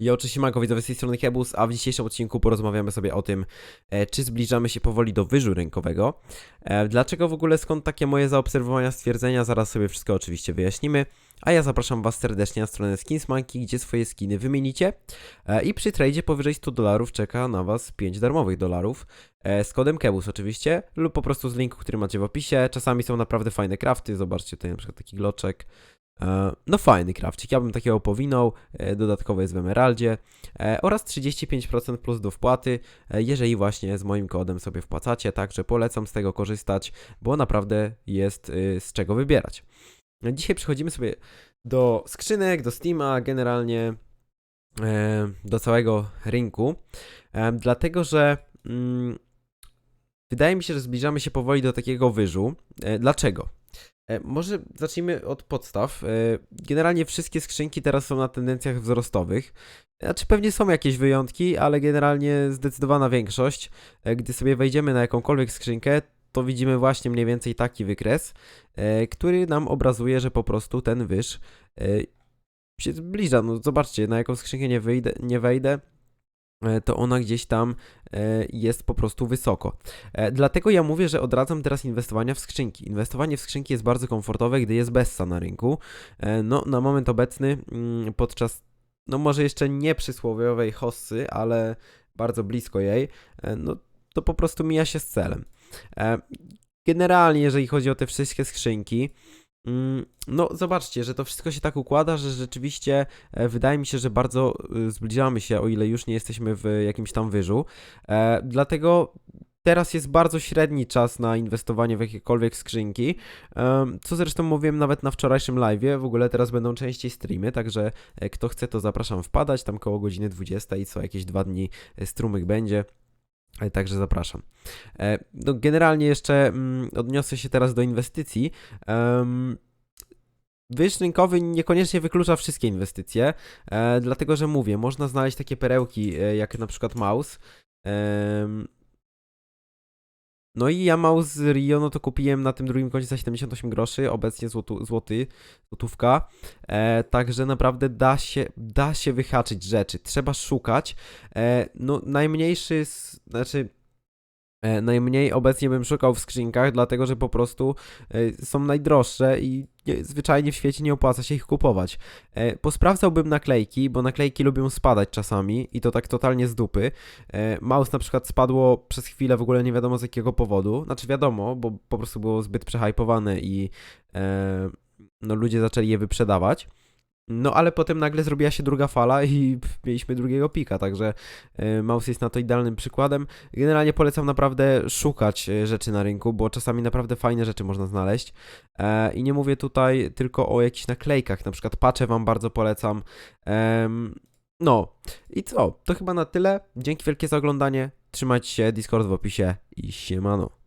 Ja oczywiście Manko, widzowie z tej strony Kebus, a w dzisiejszym odcinku porozmawiamy sobie o tym, e, czy zbliżamy się powoli do wyżu rynkowego. E, dlaczego w ogóle, skąd takie moje zaobserwowania, stwierdzenia, zaraz sobie wszystko oczywiście wyjaśnimy. A ja zapraszam Was serdecznie na stronę Skinsmonkey, gdzie swoje skiny wymienicie e, i przy tradzie powyżej 100 dolarów czeka na Was 5 darmowych dolarów z kodem Kebus oczywiście, lub po prostu z linku, który macie w opisie. Czasami są naprawdę fajne crafty, zobaczcie tutaj na przykład taki gloczek. E, No fajny krawcik, ja bym takiego powinął, e, dodatkowo jest w Emeraldzie e, oraz 35% plus do wpłaty, jeżeli właśnie z moim kodem sobie wpłacacie, także polecam z tego korzystać, bo naprawdę jest y, z czego wybierać. Dzisiaj przechodzimy sobie do skrzynek, do Steama, generalnie do całego rynku, dlatego że mm, wydaje mi się, że zbliżamy się powoli do takiego wyżu. Dlaczego? E, Może zacznijmy od podstaw. E, Generalnie wszystkie skrzynki teraz są na tendencjach wzrostowych. Znaczy pewnie są jakieś wyjątki, ale generalnie zdecydowana większość. E, Gdy sobie wejdziemy na jakąkolwiek skrzynkę, to widzimy właśnie mniej więcej taki wykres, który nam obrazuje, że po prostu ten wyż się zbliża. No zobaczcie, na jaką skrzynkę nie, wyjdę, nie wejdę, to ona gdzieś tam e, jest po prostu wysoko. E, Dlatego ja mówię, że odradzam teraz inwestowania w skrzynki. Inwestowanie w skrzynki jest bardzo komfortowe, gdy jest bessa na rynku. E, No, na moment obecny, mm, podczas, no może jeszcze nie przysłowiowej hossy, ale bardzo blisko jej, e, no to po prostu mija się z celem. E, Generalnie, jeżeli chodzi o te wszystkie skrzynki, no zobaczcie, że to wszystko się tak układa, że rzeczywiście e, wydaje mi się, że bardzo y, zbliżamy się, o ile już nie jesteśmy w jakimś tam wyżu. E, Dlatego teraz jest bardzo średni czas na inwestowanie w jakiekolwiek skrzynki, co zresztą mówiłem nawet na wczorajszym live'ie, w ogóle teraz będą częściej streamy, także e, kto chce to zapraszam wpadać, tam koło godziny 20 i co jakieś dwa dni e, strumyk będzie. E, Także zapraszam. E, No, generalnie jeszcze mm, odniosę się teraz do inwestycji. Em, Wyż rynkowy niekoniecznie wyklucza wszystkie inwestycje, e, dlatego że mówię, można znaleźć takie perełki jak na przykład mouse. No i ja mouse z Rio, no to kupiłem na tym drugim koncie za 78 groszy, obecnie złotu, złoty, złotówka. E, także naprawdę da się, da się wyhaczyć rzeczy, trzeba szukać. E, no najmniejszy, znaczy najmniej obecnie bym szukał w skrzynkach, dlatego że po prostu e, są najdroższe i nie, zwyczajnie w świecie nie opłaca się ich kupować. E, posprawdzałbym naklejki, bo naklejki lubią spadać czasami i to tak totalnie z dupy. E, mouse na przykład spadło przez chwilę w ogóle nie wiadomo z jakiego powodu. Znaczy wiadomo, bo po prostu było zbyt przehypowane i e, no ludzie zaczęli je wyprzedawać. No ale potem nagle zrobiła się druga fala i mieliśmy drugiego pika, także e, mouse jest na to idealnym przykładem. Generalnie polecam naprawdę szukać e, rzeczy na rynku, bo czasami naprawdę fajne rzeczy można znaleźć. E, I nie mówię tutaj tylko o jakichś naklejkach, na przykład patche wam bardzo polecam. No i co? To chyba na tyle. Dzięki wielkie za oglądanie. Trzymajcie się, Discord w opisie i siemano.